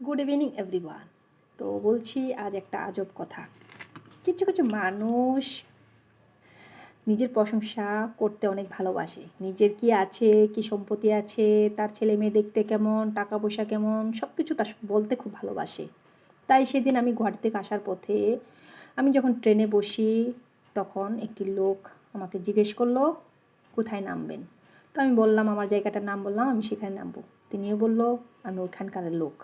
Good evening everyone তো বলছি, আজ একটা আজব কথা। কিছু কিছু মানুষ নিজের প্রশংসা করতে অনেক ভালোবাসে। নিজের কি আছে, কি সম্পত্তি আছে, তার ছেলে মেয়ে দেখতে কেমন, টাকা পয়সা কেমন সব কিছু তার বলতে খুব ভালোবাসে। তাই সেদিন আমি ঘর থেকে আসার পথে আমি যখন ট্রেনে বসি, তখন একটি লোক আমাকে জিজ্ঞেস করল, কোথায় নামবেন? তো আমি বললাম, আমার জায়গাটার নাম বললাম, আমি সেখানে নামবো। তিনিও বলল, আমি ওইখানকার লোক।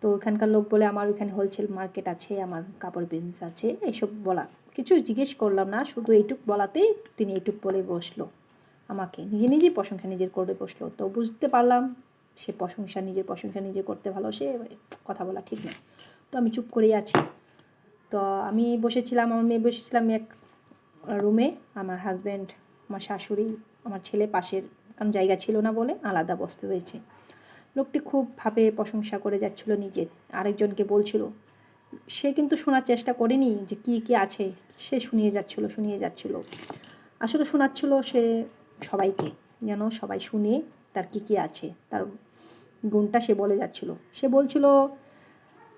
তো ওইখানকার লোক বলে আমার ওইখানে হোলসেল মার্কেট আছে, আমার কাপড় বিজনেস আছে, এইসব বলা, কিছু জিজ্ঞেস করলাম না, শুধু এইটুক বলাতেই তিনি এইটুক বলে বসল আমাকে। নিজে নিজেই প্রশংসা নিজের করে বসল। তো বুঝতে পারলাম, সে প্রশংসা নিজের প্রশংসা নিজে করতে ভালো, সে কথা বলা ঠিক নয়। তো আমি চুপ করেই আছি। তো আমি বসেছিলাম, আমার মেয়ে বসেছিলাম এক রুমে আমার হাজব্যান্ড আমার শাশুড়ি, আমার ছেলে পাশের, কারণ জায়গা ছিল না বলে আলাদা বসতে হয়েছে। লোকটি খুব ভাবে প্রশংসা করে যাচ্ছিল নিজের। আরেকজনকে বলছিল, সে কিন্তু শোনার চেষ্টা করেনি যে কি কি আছে। সে শুনিয়ে যাচ্ছিল শুনিয়ে যাচ্ছিল। আসলে শোনাচ্ছিল সে সবাইকে, যেন সবাই শুনে তার কি কি আছে। তার গুণটা সে বলে যাচ্ছিল। সে বলছিল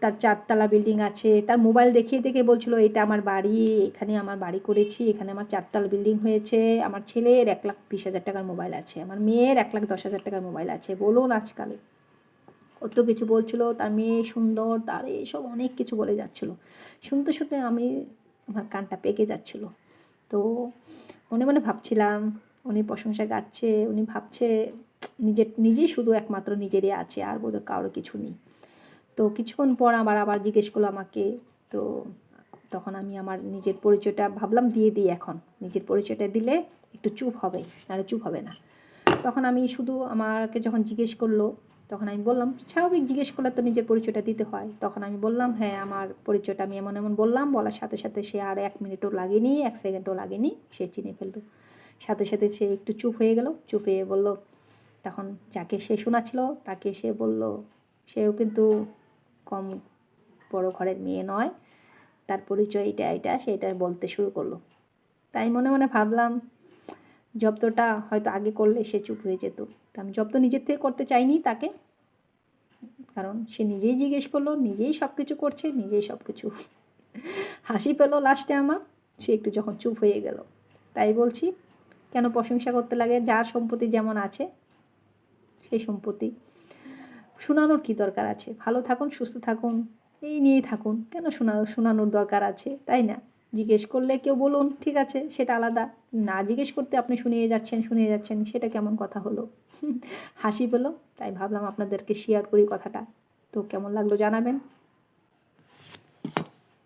তার চারতলা বিল্ডিং আছে, তার মোবাইল দেখিয়ে দেখে বলছিল, এটা আমার বাড়ি, এখানে আমার বাড়ি করেছি, এখানে আমার চারতলা বিল্ডিং হয়েছে, আমার ছেলের এক লাখ বিশ হাজার টাকার মোবাইল আছে, আমার মেয়ের এক লাখ দশ হাজার টাকার মোবাইল আছে, বলুন আজকালে। কত কিছু বলছিল, তার মেয়ে সুন্দর, তার এসব অনেক কিছু বলে যাচ্ছিল। শুনতে শুনতে আমি আমার কানটা পেকে যাচ্ছিল। তো মনে মনে ভাবছিলাম, উনি প্রশংসা গাচ্ছে, উনি ভাবছে নিজের নিজেই শুধু একমাত্র নিজেরই আছে, আর বোধহয় কারও কিছু নেই। তো কিছুক্ষণ পর আবার আবার জিজ্ঞেস করল আমাকে, তো তখন আমি আমার নিজের পরিচয়টা ভাবলাম, দিয়ে দিই এখন। নিজের পরিচয়টা দিলে একটু চুপ হবে, নাহলে চুপ হবে না। তখন আমি শুধু আমাকে যখন জিজ্ঞেস করল, তখন আমি বললাম, স্বাভাবিক জিজ্ঞেস করলে তো নিজের পরিচয়টা দিতে হয়। তখন আমি বললাম হ্যাঁ আমার পরিচয়টা আমি এমন এমন বললাম, বলার সাথে সাথে সে আর এক মিনিটও লাগেনি, এক সেকেন্ডও লাগেনি, সে চিনে ফেলল। সাথে সাথে সে একটু চুপ হয়ে গেল, চুপ হয়ে বলল, তখন যাকে সে শোনাচ্ছিল, তাকে সে বলল, সেও কিন্তু কম বড় ঘরের মেয়ে নয়। তার পরিচয় এটা এটা সেটা বলতে শুরু করল। তাই মনে মনে ভাবলাম, জব্দটা হয়তো আগে করলে সে চুপ হয়ে যেত। তা আমি জব্দ নিজের থেকে করতে চাইনি তাকে। কারণ সে নিজেই জিজ্ঞেস করল, নিজেই সব কিছু করছে, নিজেই সব কিছু হাসি পেল লাস্টে আমার। সে একটু যখন চুপ হয়ে গেল, তাই বলছি, কেন প্রশংসা করতে লাগে? যার সম্পত্তি যেমন আছে, সেই সম্পত্তি শোনানোর কী দরকার আছে? ভালো থাকুন, সুস্থ থাকুন, এই নিয়েই থাকুন। কেন শোনা, শোনানোর দরকার আছে? তাই না? জিজ্ঞেস করলে কেউ বলুন, ঠিক আছে, সেটা আলাদা। না জিজ্ঞেস করতে আপনি শুনিয়ে যাচ্ছেন শুনিয়ে যাচ্ছেন, সেটা কেমন কথা হলো? হাসি পেল, তাই ভাবলাম আপনাদেরকে শেয়ার করি কথাটা। তো কেমন লাগল জানাবেন?